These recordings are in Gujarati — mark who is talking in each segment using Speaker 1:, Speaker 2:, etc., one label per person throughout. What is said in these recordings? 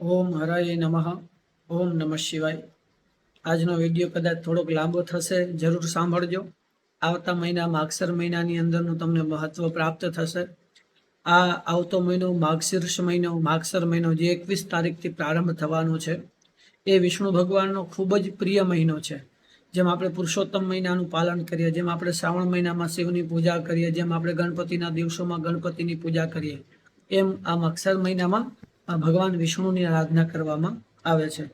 Speaker 1: ઓમ હરાય નમઃ, ઓમ નમઃ શિવાય. આજનો વીડિયો કદાચ થોડોક લાંબો થશે, જરૂર સાંભળજો. આવતા મહિના, માગસર મહિનાની અંદરનું તમને મહત્વ પ્રાપ્ત થશે. આ આવતો મહિનો, માગશીર્ષ મહિનો, માગસર મહિનો જે એકવીસ તારીખથી પ્રારંભ થવાનો છે, એ વિષ્ણુ ભગવાનનો ખૂબ જ પ્રિય મહિનો છે. જેમ આપણે પુરુષોત્તમ મહિનાનું પાલન કરીએ, જેમ આપણે શ્રાવણ મહિનામાં શિવની પૂજા કરીએ, જેમ આપણે ગણપતિના દિવસોમાં ગણપતિની પૂજા કરીએ, એમ આ મક્ષર મહિનામાં ભગવાન વિષ્ણુની આરાધના કરવામાં આવે છે.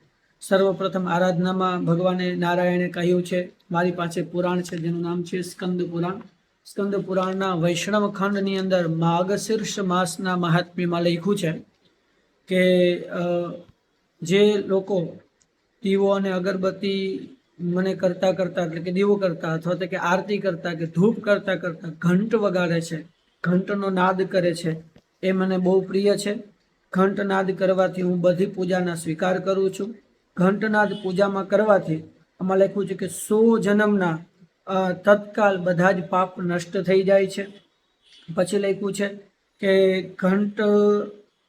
Speaker 1: સર્વપ્રથમ આરાધનામાં ભગવાને નારાયણે કહ્યું છે, મારી પાસે પુરાણ છે, જેનું નામ છે સ્કંદ પુરાણ. સ્કંદ પુરાણના વૈષ્ણવ ખંડની અંદર માગશીર્ષ માસના મહાત્મ્યમાં લખ્યું છે કે જે લોકો દીવો અને અગરબત્તી મને કરતા કરતા, એટલે કે દીવો કરતા અથવા તો કે આરતી કરતા કે ધૂપ કરતા કરતા ઘંટ વગાડે છે, ઘંટનો નાદ કરે છે, એ મને બહુ પ્રિય છે. ઘંટનાદ કરવાથી હું બધી પૂજાના સ્વીકાર કરું છું. ઘંટનાદ પૂજામાં કરવાથી આમાં લખ્યું છે કે સો જન્મના તત્કાલ બધા જ પાપ નષ્ટ થઈ જાય છે. પછી લખ્યું છે કે ઘંટ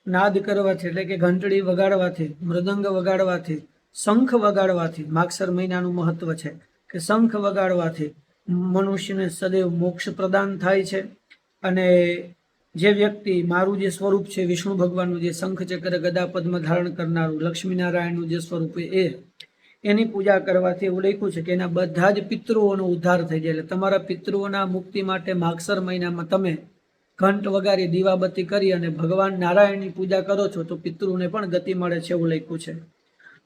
Speaker 1: નાદ કરવાથી એટલે કે ઘંટડી વગાડવાથી, મૃદંગ વગાડવાથી, શંખ વગાડવાથી, માગસર મહિનાનું મહત્વ છે કે શંખ વગાડવાથી મનુષ્યને સદૈવ મોક્ષ પ્રદાન થાય છે. અને જે વ્યક્તિ મારું જે સ્વરૂપ છે, વિષ્ણુ ભગવાનનું જે શંખ ચક્ર ગદા પદ્મ ધારણ કરનારું, લક્ષ્મીનારાયણનું જે સ્વરૂપ એ, એની પૂજા કરવાથી એવું લખ્યું છે કે એના બધા જ પિતૃઓનો ઉદ્ધાર થઈ જાય. એટલે તમારા પિતૃઓના મુક્તિ માટે માગસર મહિનામાં તમે ઘંટ વગાડી દીવાબત્તી કરી અને ભગવાન નારાયણની પૂજા કરો છો, તો પિતૃને પણ ગતિ મળે છે એવું લખ્યું છે.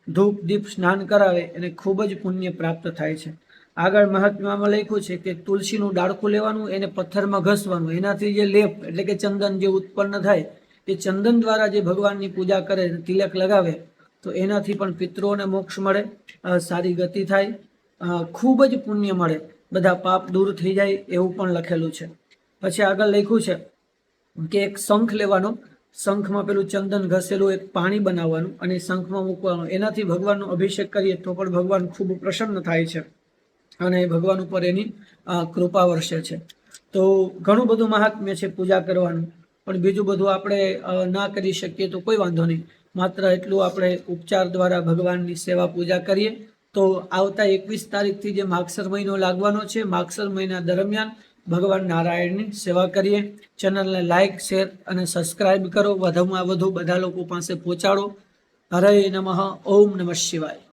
Speaker 1: ધૂપ, દીપ સ્નાન કરાવે, એને ખૂબ જ પુણ્ય પ્રાપ્ત થાય છે. આગળ મહાત્મામાં લખ્યું છે કે તુલસીનું ડાળખું લેવાનું, એને પથ્થરમાં ઘસવાનું. એનાથી જે લેપ એટલે કે ચંદન જે ઉત્પન્ન થાય, એ ચંદન દ્વારા જે ભગવાનની પૂજા કરે, તિલક લગાવે, તો એનાથી પણ પિતૃઓને મોક્ષ મળે સારી ગતિ થાય ખૂબ જ પુણ્ય મળે. બધા પાપ દૂર થઈ જાય એવું પણ લખેલું છે. પછી આગળ લખ્યું છે કે એક શંખ લેવાનો. શંખમાં પેલું ચંદન ઘસેલું, એક પાણી બનાવવાનું અને શંખમાં મૂકવાનું. એનાથી ભગવાનનો અભિષેક કરીએ તો પણ ભગવાન ખૂબ પ્રસન્ન થાય છે. અને ભગવાન ઉપર એની કૃપા વર્ષે છે. તો ઘણું બધું મહાત્મ્ય છે પૂજા કરવાનું. પણ બીજું બધું આપણે ના કરી શકીએ તો કોઈ વાંધો નહીં. માત્ર એટલું આપણે ઉપચાર દ્વારા ભગવાનની સેવા પૂજા કરીએ. તો આવતા એકવીસ તારીખથી જે માગસર મહિનો લાગવાનો છે, માગસર મહિના દરમિયાન ભગવાન નારાયણની સેવા કરીએ. ચેનલને લાઇક શેર અને સબસ્ક્રાઈબ કરો. વધુમાં વધુ બધા લોકો પાસે પહોંચાડો. હરે નમઃ. ઓમ નમઃ શિવાય.